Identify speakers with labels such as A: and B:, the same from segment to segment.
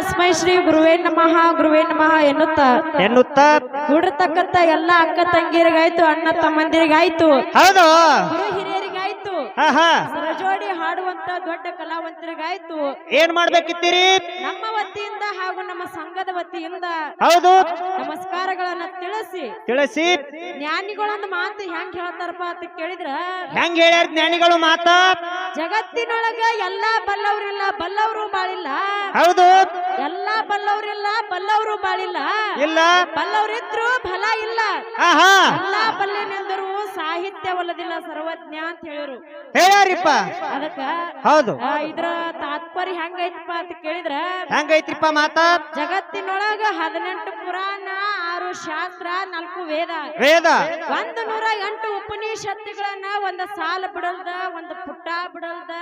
A: ತಸ್ಮೈ ಶ್ರೀ ಗುರುವೇ ನಮಃ ಗುರುವೇ ನಮಃ ಎನ್ನುತ್ತ?
B: ಎನ್ನುತ್ತ?
A: ಕೂಡಿರ್ತಕ್ಕಂತ ಎಲ್ಲ ಅಕ್ಕ ತಂಗಿಯರಿಗಾಯ್ತು ಅಣ್ಣ ತಮ್ಮಂದಿರಿಗಾಯ್ತು.
B: ಹೌದು.
A: ಗುರು ಹಿರಿಯರಿಗಾಯ್ತು. ಸರಜೋಡಿ ಹಾಡುವಂತ ದೊಡ್ಡ ಕಲಾವಂತರಿಗಾಯ್ತು.
B: ಏನ್ ಮಾಡ್ಬೇಕಿತ್ತೀರಿ?
A: ನಮ್ಮ ವತಿಯಿಂದ ಹಾಗೂ ನಮ್ಮ ಸಂಘದ ವತಿಯಿಂದ
B: ಹೌದು.
A: ನಮಸ್ಕಾರಗಳನ್ನ ತಿಳಿಸಿ.
B: ತಿಳಿಸಿ.
A: ಜ್ಞಾನಿಗಳೊಂದು ಮಾತು ಹೆಂಗ್ ಹೇಳ್ತಾರಪ್ಪ ಅಂತ ಕೇಳಿದ್ರ
B: ಹೆಂಗ್ ಹೇಳ್ಯಾರ ಜ್ಞಾನಿಗಳು ಮಾತ?
A: ಜಗತ್ತಿನೊಳಗ ಎಲ್ಲಾ ಬಲ್ಲವ್ರಿಲ್ಲ ಬಲ್ಲವರು ಬಾಳಿಲ್ಲ.
B: ಹೌದು.
A: ಎಲ್ಲಾ ಬಲ್ಲವ್ರಿಲ್ಲ ಬಲ್ಲವರು ಬಾಳಿಲ್ಲ.
B: ಇಲ್ಲ.
A: ಬಲ್ಲವರಿದ್ರು ಫಲ ಇಲ್ಲ. ಎಲ್ಲಾ ಬಲ್ಲೆನೆಂದರು ಸಾಹಿತ್ಯ ಒಲ್ಲದಿಲ್ಲ ಸರ್ವಜ್ಞ ಅಂತ ಹೇಳಿರು
B: ಹೇಳ್ಯಾರಿಪ್ಪ?
A: ಅದಕ್ಕ
B: ಹೌದು.
A: ಆ, ಇದ್ರ ತಾತ್ಪರ್ಯ ಹೆಂಗೈತಪ್ಪ ಅಂತ ಕೇಳಿದ್ರ
B: ಹೆಂಗೈತ್ರಿಪ್ಪ ಮಾತಾ?
A: ಜಗತ್ತಿನೊಳಗ ಹದಿನೆಂಟು ಪುರಾಣ ಆರು ಶಾಸ್ತ್ರ ನಾಲ್ಕು ವೇದ.
B: ವೇದ.
A: ಒಂದು ನೂರ ಎಂಟು ಉಪನಿಷತ್ತುಗಳನ್ನ ಒಂದ ಸಾಲ ಬಿಡಲ್ದ ಒಂದು ಪುಟ್ಟ ಬಿಡಲ್ದ.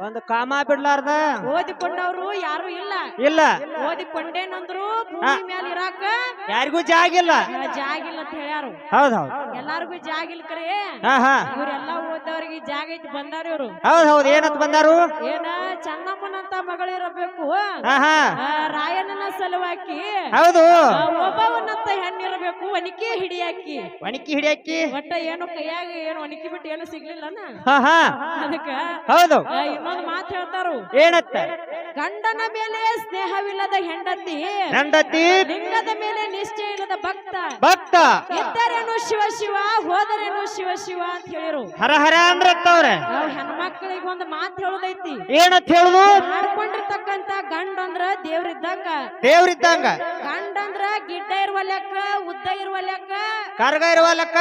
B: ಒಂದು ಕಾಮ ಬಿಡ್ಲಾರ್ದ?
A: ಓದಿಕೊಂಡವ್ರು ಯಾರು ಇಲ್ಲ.
B: ಇಲ್ಲ.
A: ಓದಿಕೊಂಡೇನಂದ್ರು ಭೂಮಿ ಮ್ಯಾಲ ಇರಾಕ
B: ಯಾರಿಗೂ ಜಾಗಿಲ್ಲ.
A: ಜಾಗಿಲ್ಲ ಅಂತ ಹೇಳ್ಯಾರು.
B: ಹೌದ್ ಹೌದ್.
A: ಎಲ್ಲಾರ್ಗು ಜಾಗಿಲ್ ಕರೆ.
B: ಹಾ ಹಾ.
A: ಇವ್ರೆಲ್ಲಾ ಓದವ್ರಿಗೆ ಜಾಗ ಐತಿ ಬಂದಾರ ಇವ್ರು.
B: ಹೌದ್ ಹೌದ್. ಏನಂತ ಬಂದಾರು?
A: ಏನ ಚನ್ನಮ್ಮನಂತ ಮಗಳಿರಬೇಕು
B: ಹಾ ಹಾ.
A: ರಾಯಣ್ಣನ ಸಲುವಾಗಿ
B: ಹೌದು.
A: ಒಬ್ಬವನಂತ ಹೆಣ್ಣಿರಬೇಕು ಒನಿಕೆ ಹಿಡಿಯಾಕಿ.
B: ಒಣಕಿ ಹಿಡಿಯಾಕಿ.
A: ಒಟ್ಟ ಏನು ಕೈಯಾಗ ಏನು ಒಣಕಿ ಬಿಟ್ಟು ಏನು ಸಿಗ್ಲಿಲ್ಲನ
B: ಹಾ ಹಾ.
A: ಅದಕ್ಕ
B: ಹೌದು.
A: ಆ, ಇನ್ನೊಂದು ಮಾತು ಹೇಳ್ತಾರು.
B: ಏನತ್ತ?
A: ಗಂಡನ ಮೇಲೆ ಸ್ನೇಹವಿಲ್ಲದ ಹೆಂಡತಿ
B: ಹೆಂಡತಿ.
A: ಲಿಂಗದ ಮೇಲೆ ನಿಶ್ಚಯ ಇಲ್ಲದ ಭಕ್ತ.
B: ಭಕ್ತ.
A: ಇದ್ದರೇನು ಶಿವ ಶಿವ ಹೋದರೇನು ಶಿವ ಶಿವ ಅಂತ ಹೇಳಿರು.
B: ಹರ ಹರ ಅಂದ್ರತ್ತವ್ರೆ
A: ನಾವು ಹೆಣ್ಮಕ್ಳಿಗೆ ಒಂದು ಮಾತು ಹೇಳುದೈತಿ.
B: ಏನಂತ ಹೇಳುದು?
A: ಮಾಡ್ಕೊಂಡಿರ್ತಕ್ಕಂತ ಗಂಡ ಅಂದ್ರ ದೇವ್ರಿದ್ದಂಗ.
B: ದೇವ್ರಿದ್ದಂಗ.
A: ಗಂಡ ಅಂದ್ರ ಗಿಡ್ಡ ಇರುವ ಲೆಕ್ಕ ಉದ್ದ ಇರುವ ಲೆಕ್ಕ.
B: ಕರ್ಗ ಇರುವ ಲೆಕ್ಕ.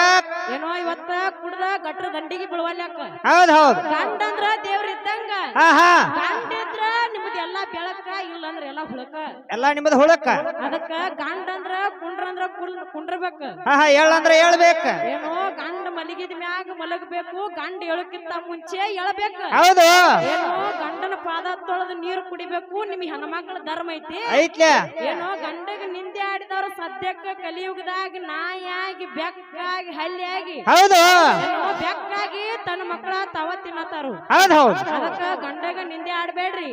A: ಏನೋ ಇವತ್ತ ಕುಡ್ದ ಗಟ್ರ ದಂಡಿಗೆ ಬೀಳುವ ಲೆಕ್ಕ.
B: ಹೌದ್ ಹೌದ್.
A: ಗಂಡ ಅಂದ್ರ ದೇವ್ರಿದ್ದಂಗ.
B: ಹಾ ಹಾ
A: ಗಂಡ ಬೆಳಕ ಇಲ್ಲ ಅಂದ್ರ ಎಲ್ಲಾ ಹುಳಕ
B: ಎಲ್ಲ ನಿಮ್ಮದು ಹುಳಕ್ಕ?
A: ಅದಕ್ಕ ಗಂಡ ಅಂದ್ರ ಕುಂಡ್ರ ಅಂದ್ರ ಕುಲ್- ಕುಂಡ್ರಬೇಕ.
B: ಹಾ ಹಾ ಹೇಳಂದ್ರ ಹೇಳ್ಬೇಕ
A: ಏನೋ ಗಂಡ ಮಲಗಿದ ಮ್ಯಾಗ ಮಲಗಬೇಕು ಗಂಡ ಹೇಳಕ್ಕಿಂತ ಮುಂಚೆ ಹೇಳಬೇಕು
B: ಹೌದು.
A: ಏನೋ ಗಂಡನ ಪಾದ ತೊಳೆದು ನೀರು ಕುಡಿಬೇಕು ನಿಮ್ ಹೆಣ್ಮಕ್ಳ ಧರ್ಮ ಐತಿ?
B: ಐತ್ಲೆ.
A: ಏನೋ ಗಂಡಗ ನಿಂದೆ ಆಡಿದವ್ರ ಸದ್ಯಕ್ಕ ಕಲಿಯುಗದಾಗ ನಾಯಾಗಿ ಬೆಕ್ಕಾಗಿ ಹಲ್ಲಿಯಾಗಿ
B: ಹೌದು.
A: ಏನೋ ಬೆಕ್ಕಾಗಿ ತನ್ನ ಮಕ್ಕಳ ತಾವ ತಿನ್ನತಾರು.
B: ಹೌದು ಹೌದು.
A: ಅದಕ್ಕ ಆಡ್ಬೇಡ್ರಿ.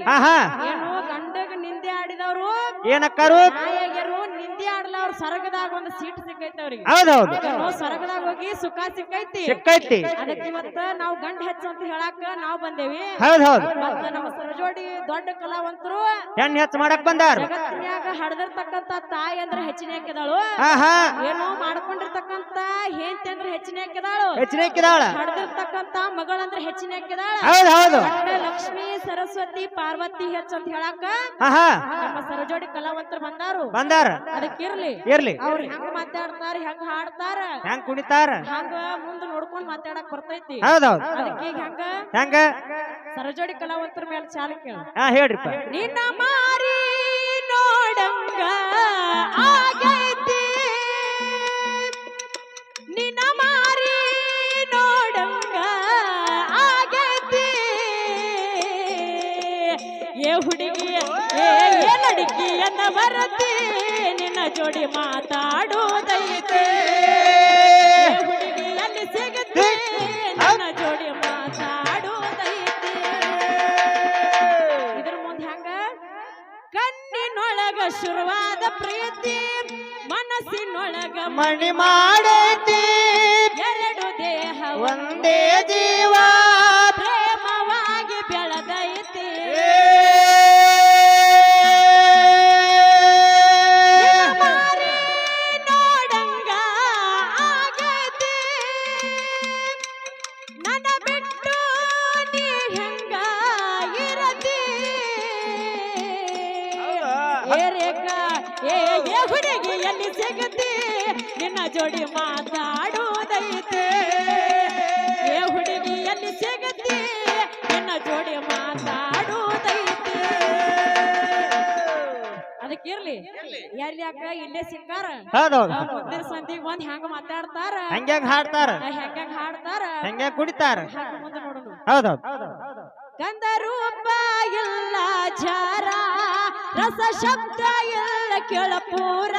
A: ಏನೋ ಗಂಡಗ ನಿಂದೆ ಆಡಿದವ್ರು.
B: ಏನಕ್ಕಾರು
A: ನಾಯಾಗ್ಯರು ನಿಂದೆ ಆಡ್ಲ ಅವ್ರ ಸರಗದಾಗ ಒಂದು ಸೀಟ್ ಸಿಕ್ಕೈತಿ ಅವ್ರಿಗೆ
B: ಹೌದ್ ಹೌದ್
A: ಏನೋ ಸರಗದಾಗ ಹೋಗಿ ಸುಖ ಸಿಕ್ಕೈತಿ.
B: ಸಿಕ್ಕೈತಿ.
A: ಅದಕ್ಕೆ ಮತ್ತ ನಾವು ಗಂಡ ಹೆಚ್ಚು ಅಂತ ಹೇಳಾಕ ನಾವು ಬಂದೇವಿ.
B: ಹೌದೌದು. ಹೌದ್
A: ಮತ್ತ ನಮ್ಮ ಸರಜೋಡಿ ದೊಡ್ಡ ಕಲಾವಂತರು
B: ಹೆಣ್ಣು ಹೆಚ್ಚು ಮಾಡಕ್ ಬಂದಾರ.
A: ಹಡದಿರ್ತಕ್ಕಂತ ತಾಯಿ ಅಂದ್ರೆ ಹೆಚ್ಚಿನ ಹಾಕಿದಾಳು ಏನೋ ಮಾಡ್ಕೊಂಡಿರ್ತಕ್ಕಂತ ಹೆಂಡತಿ ಅಂದ್ರೆ ಹೆಚ್ಚಿನ ಹಾಕಿದಾಳು
B: ಹೆಚ್ಚಿನಕ್ಕಿದಾಳ
A: ಹಡದಿರ್ತಕ್ಕಂತ ಮಗಳಂದ್ರೆ ಹೆಚ್ಚಿನ ಹಾಕಿದಾಳ
B: ಹೌದ್ ಹೌದು.
A: ಲಕ್ಷ್ಮಿ ಸರಸ್ವತಿ ಪಾರ್ವತಿ ಹೆಚ್ಚು ಅಂತ ಹೇಳಾಕ ನಮ್ಮ ಸರಜೋಡಿ ಕಲಾವಂತರು ಬಂದಾರು.
B: ಬಂದಾರ.
A: ಅದಕ್ಕಿರ್ಲಿ
B: ಇರ್ಲಿ.
A: ಅವ್ರು ಹೆಂಗ್ ಮಾತಾಡ್ತಾರ ಹೆಂಗ್ ಹಾಡ್ತಾರ?
B: ಹೆಂಗ್ ಕುಣಿತಾರ?
A: ಹಂಗ ಮುಂದ ನೋಡ್ಕೊಂಡ್ ಮಾತಾಡಕ್ ಬರ್ತೈತಿ.
B: ಹೌದು ಹೌದು.
A: ಅದಕ್ಕೆ ಹೆಂಗ?
B: ಹೆಂಗ?
A: ಸರಜೋಡಿ ಕಲಾವಂತರ ಮೇಲೆ ಚಾಲ ಹೇಳ್ರಿ
B: ಹಾ ಹೇಳ್ರಿಪ್ಪ.
A: ನಿನ್ನ ಮಾರಿ ಬರತಿ ನಿನ್ನ ಜೋಡಿ ಮಾತಾಡೋದೈತೆ. ಹುಡುಗಿಯಲ್ಲಿ ಸಿಗುತ್ತೆ ನನ್ನ ಜೋಡಿ ಮಾತಾಡೋದೈತೆ. ಇದ್ರ ಮುಂದೆ ಹೆಂಗ ಕಣ್ಣಿನೊಳಗ ಶುರುವಾದ ಪ್ರೀತಿ ಮನಸ್ಸಿನೊಳಗ
B: ಮಣಿ ಮಾಡೈತಿ
A: ಎರಡು ದೇಹ
B: ಒಂದೇ ಜೀವ.
A: ರೇಖಾ ಏ ಏ ಹುಡುಗಿ ಎಲ್ಲಿ ಸಿಗತಿ ನಿನ್ನ ಜೋಡಿ ಮಾತಾಡುವುದೈತೆ. ಏ ಹುಡುಗಿಯಲ್ಲಿ ಸಿಗತಿ ನಿನ್ನ ಜೋಡಿ ಮಾತಾಡುವುದೈತೆ. ಅದಕ್ಕಿರ್ಲಿ ಎಲ್ಲಿ ಯಾಕ? ಇಲ್ಲೇ
B: ಹೌದ್
A: ಮುಂದಿನ ಸಂದಿಗ್ ಬಂದ್ ಹೆಂಗ ಮಾತಾಡ್ತಾರ?
B: ಹಂಗ್ಯಾಂಗ ಹಾಡ್ತಾರ?
A: ಹೆಂಗ ಹಾಡ್ತಾರ?
B: ಹಂಗ್ಯಾಂಗ ಕುಡಿತಾರ?
A: ಹಂಗ ಮುಂದೆ ನೋಡೋಣ.
B: ಹೌದ್ ಹೌದ್.
A: ಗಂಧ ರೂಪ ಇಲ್ಲ ಜಾರ ರಸ ಶಬ್ದ ಇಲ್ಲ ಕೆಳಪೂರ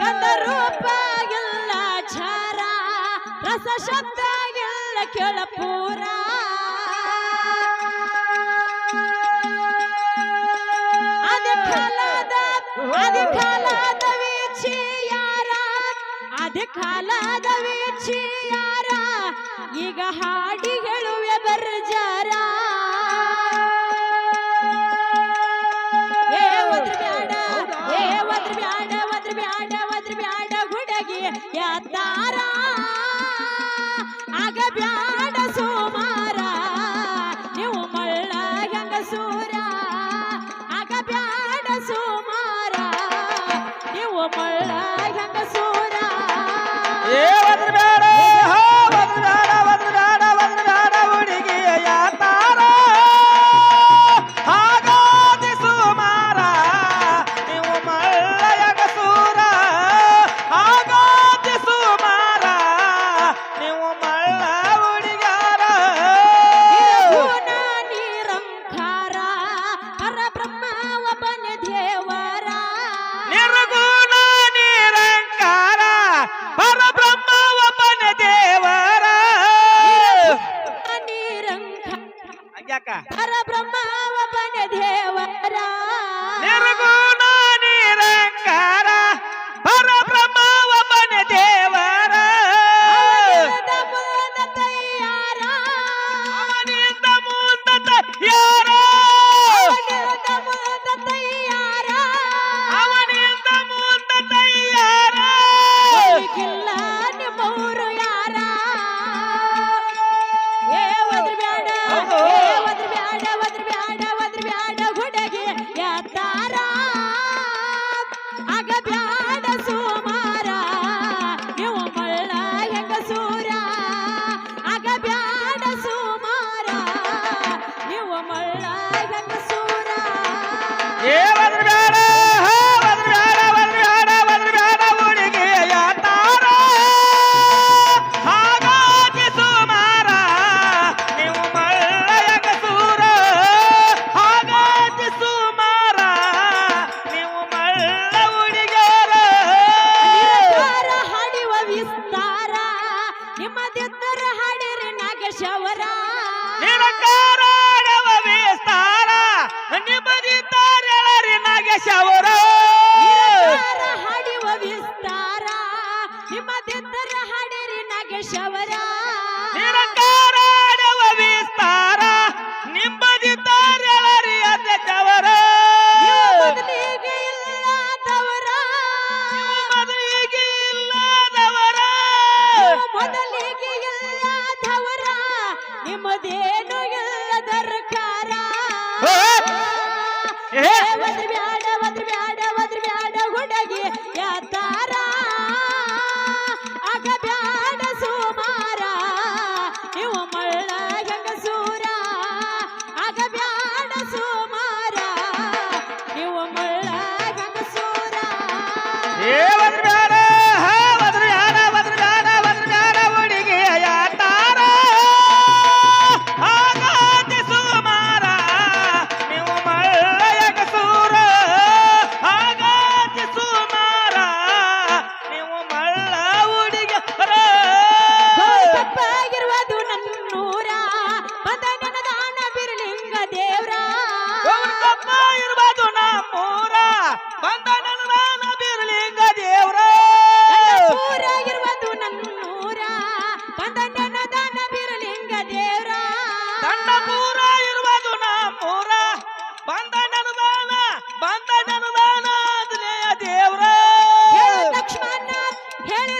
A: ಗಂಧ ರೂಪ ಇಲ್ಲ ಜಾರ ರಸ ಶಬ್ದ ಇಲ್ಲ ಕೆಳಪೂರ ಅಧಿಕಾಲದ ಅಧಿಕಾಲದ ವೀಚಿ ಅದಿ ಕಾಲದ ವೀಕ್ಷಿಯಾರ ಈಗ ಹಾಡಿ ಮೊದಲಿಗೆ ಇಲ್ಲದವರ ನಿಮ್ಮದೇನು ಇಲ್ಲದರ್ಕಾರ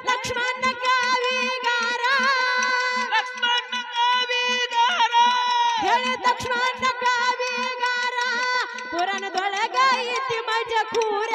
A: लक्ष्मण काविगार ಲಕ್ಷ್ಮಣ ಕಾವಿಗಾರ
B: ಹೇಳ ಲಕ್ಷ್ಮಣ ಕಾವಿಗಾರ ಪುರಾಣದೊಳಗ ಐತಿ ಮಜ ಕೂರ